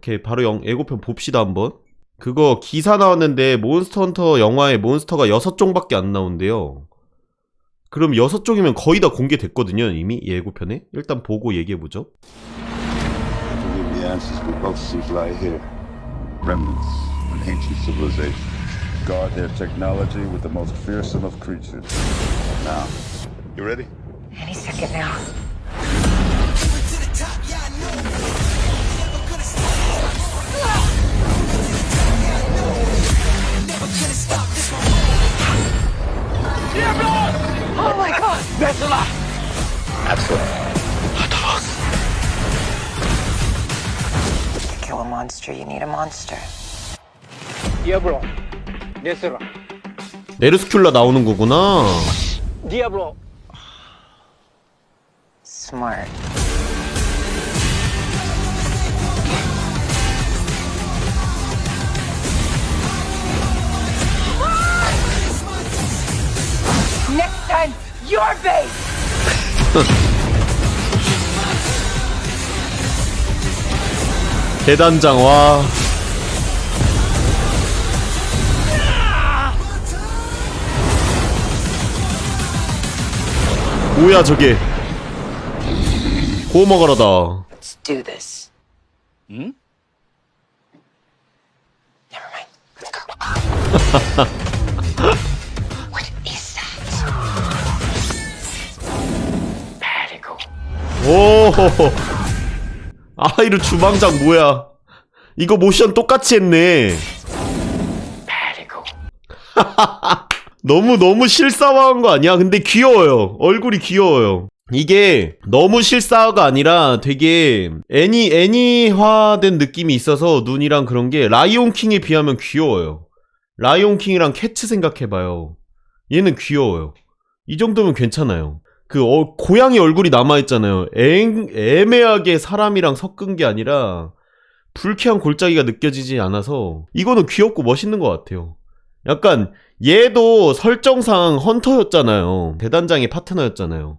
오케이 바로 영, 예고편 봅시다 한번 그거 기사 나왔는데 몬스터 헌터 영화에 몬스터가 6종밖에 안 나온대요 그럼 6종이면 거의 다 공개됐거든요 이미 예고편에 일단 보고 얘기해보죠. Guard their technology with the most fearsome of creatures. Now, you ready? Any second now. Monster. Diablo. Desera. 네르스큘라 나오는 거구나 Diablo. Smart. Next time, your base! 계단장 와 뭐야 저게 고어 먹으러다 Let's do this. Hmm? Never mind. Let's go. what is that? Particle. 오 아이루 주방장 뭐야 이거 모션 똑같이 했네 Particle. 너무 너무 실사화한 거 아니야? 근데 귀여워요. 얼굴이 귀여워요. 이게 너무 실사화가 아니라 되게 애니 애니화된 느낌이 있어서 눈이랑 그런 게 라이온 킹에 비하면 귀여워요. 라이온 킹이랑 캐츠 생각해봐요. 얘는 귀여워요. 이 정도면 괜찮아요. 그 어, 고양이 얼굴이 남아있잖아요. 애, 애매하게 사람이랑 섞은 게 아니라 불쾌한 골짜기가 느껴지지 않아서 이거는 귀엽고 멋있는 것 같아요. 약간 얘도 설정상 헌터였잖아요. 대단장의 파트너였잖아요.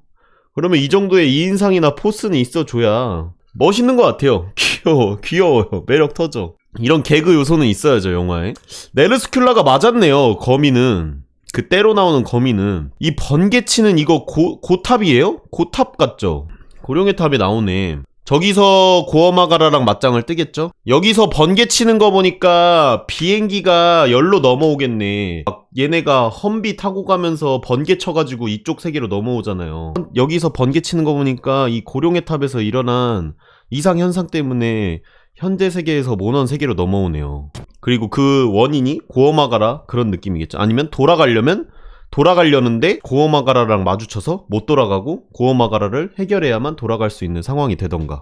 그러면 이 정도의 이인상이나 포스는 있어줘야 멋있는 것 같아요. 귀여워, 귀여워요. 매력 터져. 이런 개그 요소는 있어야죠, 영화에. 네르스큘라가 맞았네요, 거미는. 그 때로 나오는 거미는. 이 번개치는 이거 고, 고탑이에요? 고탑 같죠? 고령의 탑에 나오네. 저기서 고어마가라랑 맞짱을 뜨겠죠? 여기서 번개 치는 거 보니까 비행기가 열로 넘어오겠네. 막 얘네가 험비 타고 가면서 번개 쳐가지고 이쪽 세계로 넘어오잖아요. 여기서 번개 치는 거 보니까 이 고령의 탑에서 일어난 이상 현상 때문에 현재 세계에서 모넌 세계로 넘어오네요. 그리고 그 원인이 고어마가라 그런 느낌이겠죠. 아니면 돌아가려면 돌아가려는데 고어마가라랑 마주쳐서 못 돌아가고 고어마가라를 해결해야만 돌아갈 수 있는 상황이 되던가.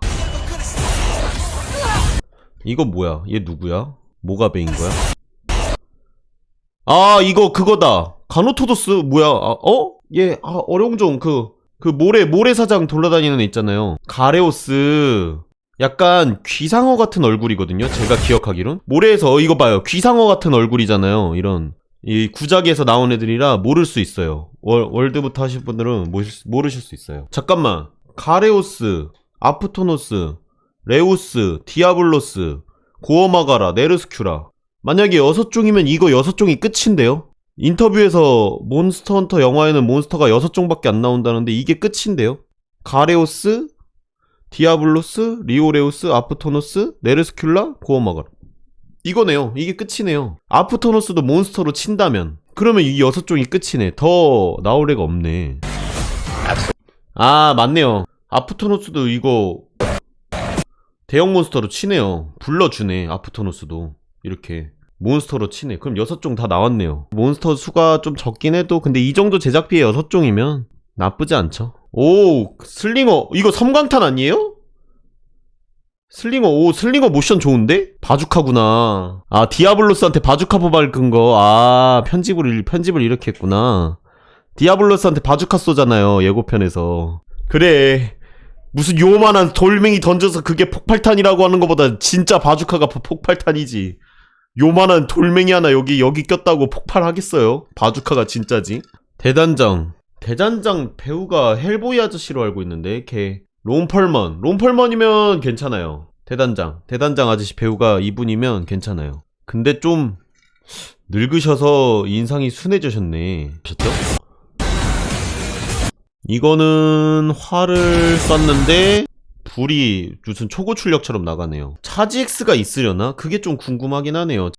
이거 뭐야? 얘 누구야? 뭐가 베인 거야? 아 이거 그거다. 가노토도스 뭐야? 아, 어? 얘 아, 어룡종 그그 모래 모래사장 돌아다니는 애 있잖아요. 가레오스. 약간 귀상어 같은 얼굴이거든요. 제가 기억하기론. 모래에서 이거 봐요. 귀상어 같은 얼굴이잖아요. 이런 이 구작에서 나온 애들이라 모를 수 있어요. 월, 월드부터 하실 분들은 모르실 수 있어요. 잠깐만. 가레오스, 아프토노스, 레우스, 디아블로스, 고어마가라, 네르스큐라. 만약에 여섯 종이면 이거 여섯 종이 끝인데요? 인터뷰에서 몬스터 헌터 영화에는 몬스터가 여섯 종밖에 안 나온다는데 이게 끝인데요? 가레오스, 디아블로스, 리오레우스, 아프토노스, 네르스큘라, 고어마가라. 이거네요. 이게 끝이네요. 아프토노스도 몬스터로 친다면 그러면 이 여섯 종이 끝이네. 더 나올 애가 없네. 아 맞네요. 아프토노스도 이거 대형 몬스터로 치네요. 불러주네. 아프토노스도 이렇게 몬스터로 치네. 그럼 여섯 종 다 나왔네요. 몬스터 수가 좀 적긴 해도 근데 이 정도 제작비에 여섯 종이면 나쁘지 않죠. 오 슬링어 이거 섬광탄 아니에요? 슬링어 오 슬링어 모션 좋은데? 바주카구나. 아 디아블로스한테 바주카 뽑아쓴 거아 편집을 편집을 이렇게 했구나. 디아블로스한테 바주카 쏘잖아요 예고편에서. 그래. 무슨 요만한 돌멩이 던져서 그게 폭발탄이라고 하는 것보다 진짜 바주카가 포- 폭발탄이지. 요만한 돌멩이 하나 여기 여기 꼈다고 폭발하겠어요? 바주카가 진짜지? 대단장. 대단장 배우가 헬보이 아저씨로 알고 있는데 걔 롬펄먼 롬펄먼이면 괜찮아요 대단장. 대단장 아저씨 배우가 이분이면 괜찮아요. 근데 좀 늙으셔서 인상이 순해지셨네. 셨죠? 이거는 활을 쐈는데 불이 무슨 초고 출력처럼 나가네요. 차지 X가 있으려나? 그게 좀 궁금하긴 하네요.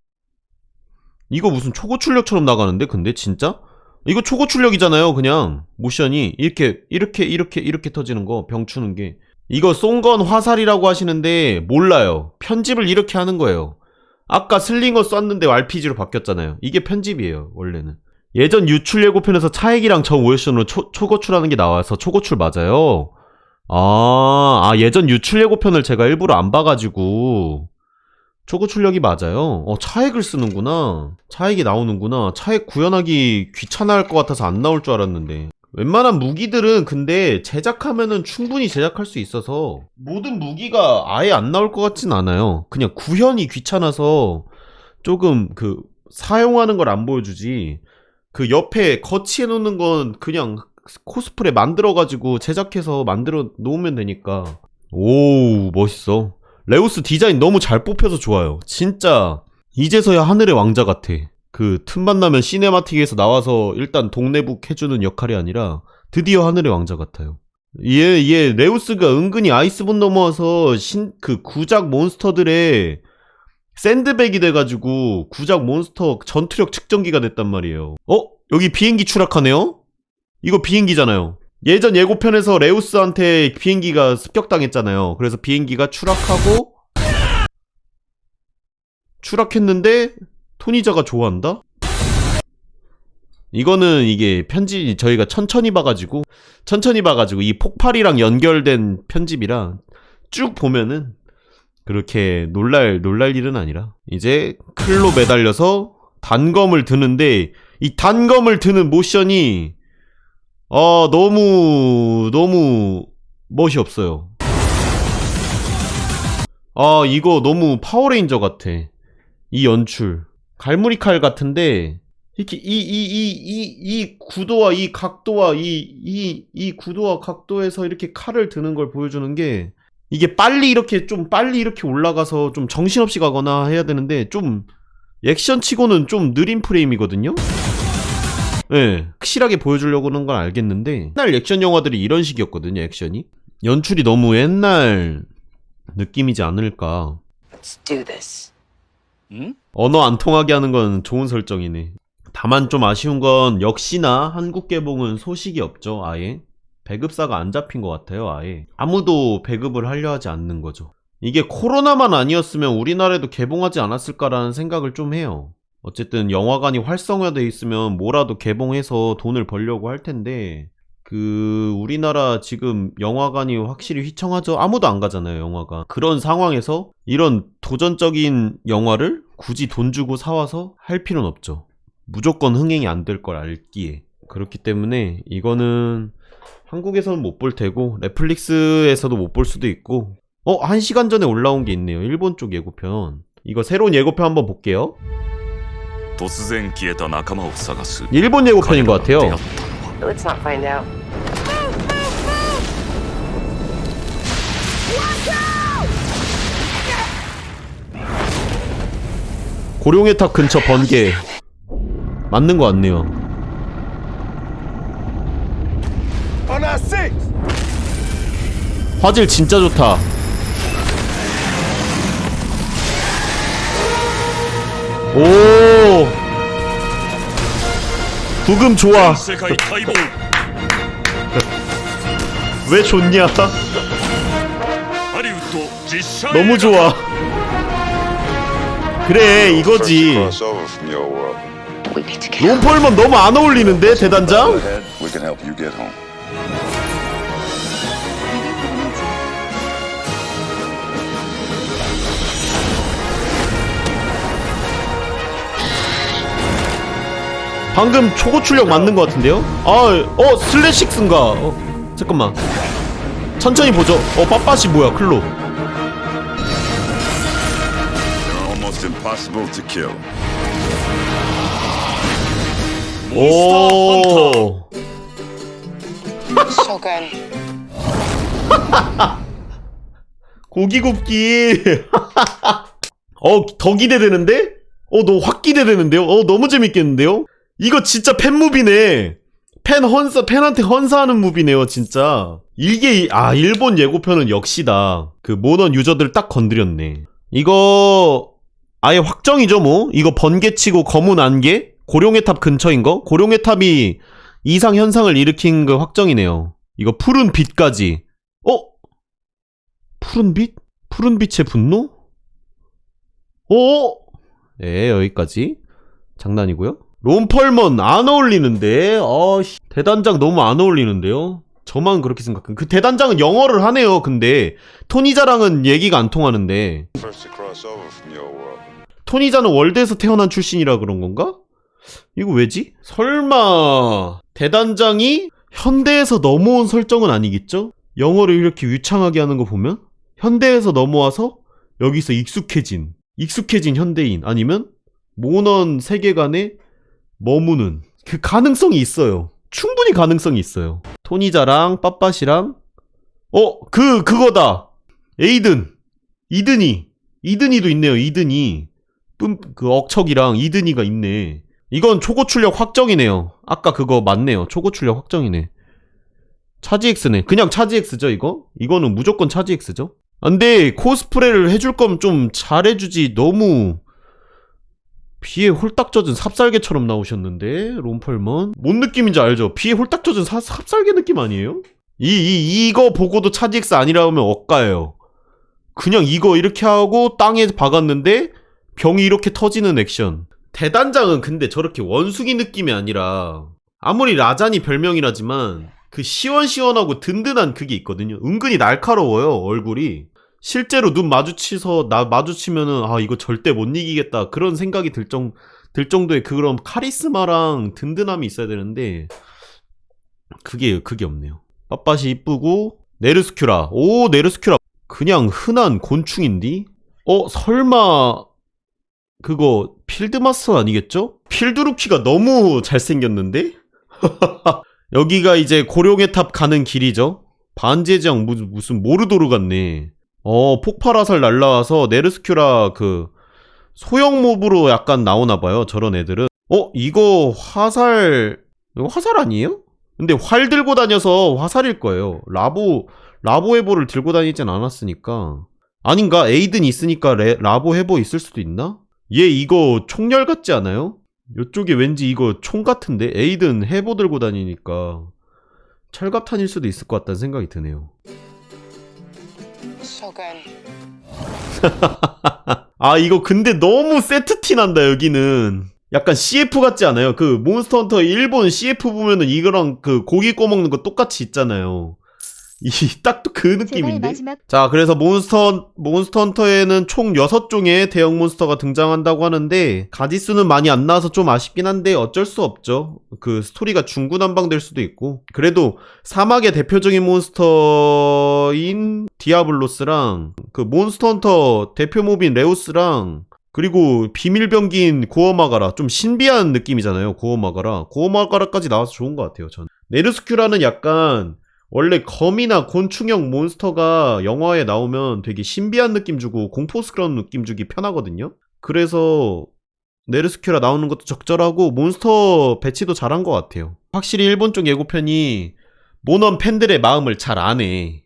이거 무슨 초고 출력처럼 나가는데 근데 진짜? 이거 초고 출력이잖아요 그냥. 모션이 이렇게 이렇게 이렇게 이렇게 터지는 거 병추는 게. 이거 쏜 건 화살이라고 하시는데 몰라요. 편집을 이렇게 하는 거예요. 아까 슬링어 쐈는데 RPG로 바뀌었잖아요. 이게 편집이에요 원래는. 예전 유출 예고편에서 차액이랑 저 모션으로 초, 초고출하는 게 나와서 초고출 맞아요? 아, 아 예전 유출 예고편을 제가 일부러 안 봐가지고 초고 출력이 맞아요. 어, 차액을 쓰는구나. 차액이 나오는구나. 차액 구현하기 귀찮아할 것 같아서 안 나올 줄 알았는데. 웬만한 무기들은 근데 제작하면은 충분히 제작할 수 있어서 모든 무기가 아예 안 나올 것 같진 않아요. 그냥 구현이 귀찮아서 조금 그 사용하는 걸 안 보여주지. 그 옆에 거치해 놓는 건 그냥 코스프레 만들어가지고 제작해서 만들어 놓으면 되니까. 오, 멋있어. 레오스 디자인 너무 잘 뽑혀서 좋아요. 진짜 이제서야 하늘의 왕자 같아. 그 틈만 나면 시네마틱에서 나와서 일단 동네북 해주는 역할이 아니라 드디어 하늘의 왕자 같아요. 얘, 얘 레오스가 은근히 아이스본 넘어와서 신, 그 구작 몬스터들의 샌드백이 돼가지고 구작 몬스터 전투력 측정기가 됐단 말이에요. 어? 여기 비행기 추락하네요? 이거 비행기잖아요. 예전 예고편에서 레우스한테 비행기가 습격당했잖아요. 그래서 비행기가 추락하고 추락했는데 토니자가 좋아한다? 이거는 이게 편집 저희가 천천히 봐가지고 천천히 봐가지고 이 폭발이랑 연결된 편집이라 쭉 보면은 그렇게 놀랄 놀랄 일은 아니라 이제 클로 매달려서 단검을 드는데 이 단검을 드는 모션이 아, 너무, 너무 멋이 없어요. 아, 이거 너무 파워레인저 같아. 이 연출. 갈무리 칼 같은데, 이렇게 이, 이, 이, 이, 이 구도와 이 각도와 이, 이, 이 구도와 각도에서 이렇게 칼을 드는 걸 보여주는 게, 이게 빨리 이렇게 좀 빨리 이렇게 올라가서 좀 정신없이 가거나 해야 되는데, 좀, 액션 치고는 좀 느린 프레임이거든요? 예, 확실하게 보여주려고 하는 건 알겠는데 옛날 액션 영화들이 이런 식이었거든요, 액션이. 연출이 너무 옛날 느낌이지 않을까. Let's do this. 언어 안 통하게 하는 건 좋은 설정이네. 다만 좀 아쉬운 건 역시나 한국 개봉은 소식이 없죠, 아예. 배급사가 안 잡힌 것 같아요, 아예. 아무도 배급을 하려 하지 않는 거죠. 이게 코로나만 아니었으면 우리나라에도 개봉하지 않았을까라는 생각을 좀 해요. 어쨌든 영화관이 활성화돼 있으면 뭐라도 개봉해서 돈을 벌려고 할 텐데 그 우리나라 지금 영화관이 확실히 휘청하죠. 아무도 안 가잖아요, 영화가. 그런 상황에서 이런 도전적인 영화를 굳이 돈 주고 사 와서 할 필요는 없죠. 무조건 흥행이 안 될 걸 알기에. 그렇기 때문에 이거는 한국에서는 못 볼 테고 넷플릭스에서도 못 볼 수도 있고 어, 한 시간 전에 올라온 게 있네요. 일본 쪽 예고편. 이거 새로운 예고편 한번 볼게요. 突然消えた仲間を探す 일본 예고편인 것 같아요. 彼らが出会ったのは Let's not find out. 고룡의 탑 근처 번개 맞는 것 같네요. 화질 진짜 좋다. 오 구금 좋아. 世界待望 왜 좋냐? ハリウッド実写 너무 映画 좋아. 그래 이거지. Crossover from your world. We need to get 롬펄먼 너무 안 어울리는데 Go 대단장? ahead. We can help you get home. 방금 초고 출력 맞는 것 같은데요? 아, 어 슬래식스인가? 어, 잠깐만. 천천히 보죠. 어 빠빠시 뭐야 클로? 오. 고기 굽기. 어, 더 기대되는데? 어, 너 확 기대되는데요? 어, 너무 재밌겠는데요? 이거 진짜 팬무비네. 팬 헌사, 팬한테 헌사하는 무비네요, 진짜. 이게, 아, 일본 예고편은 역시다. 그 모넌 유저들 딱 건드렸네. 이거, 아예 확정이죠, 뭐. 이거 번개치고 검은 안개? 고룡의 탑 근처인 거? 고룡의 탑이 이상 현상을 일으킨 그 확정이네요. 이거 푸른 빛까지. 어? 푸른 빛? 푸른 빛의 분노? 어? 네, 여기까지. 장난이고요. 롬펄먼 안 어울리는데. 어, 씨. 대단장 너무 안 어울리는데요. 저만 그렇게 생각한. 그 대단장은 영어를 하네요. 근데 토니자랑은 얘기가 안 통하는데. 토니자는 월드에서 태어난 출신이라 그런 건가? 이거 왜지? 설마 대단장이 현대에서 넘어온 설정은 아니겠죠? 영어를 이렇게 유창하게 하는 거 보면 현대에서 넘어와서 여기서 익숙해진 익숙해진 현대인 아니면 모넌 세계관에 머무는 그 가능성이 있어요. 충분히 가능성이 있어요. 토니자랑 빳빳이랑 어 그 그거다 에이든 이든이 이든이도 있네요. 이든이 뿜, 그 억척이랑 이든이가 있네. 이건 초고 출력 확정이네요. 아까 그거 맞네요. 초고 출력 확정이네. 차지엑스네. 그냥 차지엑스죠, 이거? 이거는 무조건 차지엑스죠? 아, 근데 코스프레를 해줄 거면 좀 잘해주지. 너무 피에 홀딱 젖은 삽살개처럼 나오셨는데 롬펄먼 뭔 느낌인지 알죠? 피에 홀딱 젖은 사- 삽살개 느낌 아니에요? 이, 이 이거 보고도 차지엑스 아니라 하면 엇가요. 그냥 이거 이렇게 하고 땅에 박았는데 병이 이렇게 터지는 액션. 대단장은 근데 저렇게 원숭이 느낌이 아니라 아무리 라잔이 별명이라지만 그 시원시원하고 든든한 그게 있거든요. 은근히 날카로워요, 얼굴이. 실제로 눈 마주치서 나 마주치면은 아 이거 절대 못 이기겠다 그런 생각이 들, 정, 들 정도의 그런 카리스마랑 든든함이 있어야 되는데 그게 그게 없네요. 빳빳이 이쁘고 네르스큐라 오 네르스큐라 그냥 흔한 곤충인디? 어 설마 그거 필드마스터 아니겠죠? 필드루키가 너무 잘생겼는데? 여기가 이제 고룡의 탑 가는 길이죠. 반제장 무슨 모르도르 같네. 어 폭발화살 날라와서 네르스큐라 그 소형 몹으로 약간 나오나 봐요. 저런 애들은. 어 이거 화살 이거 화살 아니에요? 근데 활 들고 다녀서 화살일 거예요. 라보 라보 해보를 들고 다니진 않았으니까. 아닌가? 에이든 있으니까 레- 라보 해보 있을 수도 있나? 얘 이거 총열 같지 않아요? 요쪽에 왠지 이거 총 같은데? 에이든 해보 들고 다니니까 철갑탄일 수도 있을 것 같다는 생각이 드네요. Shogun. 아 이거 근데 너무 세트 티 난다 여기는 약간 CF 같지 않아요? 그 몬스터 헌터 일본 CF 보면은 이거랑 그 고기 꺼먹는 거 똑같이 있잖아요. 이딱또그 제발 느낌인데? 자, 그래서 몬스터, 몬스터 헌터에는 총 6종의 대형 몬스터가 등장한다고 하는데, 가지수는 많이 안 나와서 좀 아쉽긴 한데, 어쩔 수 없죠. 그 스토리가 중구난방될 수도 있고. 그래도 사막의 대표적인 몬스터인 디아블로스랑, 그 몬스터 헌터 대표 몹인 레오스랑, 그리고 비밀병기인 고어마가라. 좀 신비한 느낌이잖아요, 고어마가라. 고어마가라까지 나와서 좋은 것 같아요, 전. 네르스큐라는 약간, 원래 거미나 곤충형 몬스터가 영화에 나오면 되게 신비한 느낌 주고 공포스러운 느낌 주기 편하거든요. 그래서 네르스큐라 나오는 것도 적절하고 몬스터 배치도 잘한 것 같아요. 확실히 일본 쪽 예고편이 모넌 팬들의 마음을 잘 아네.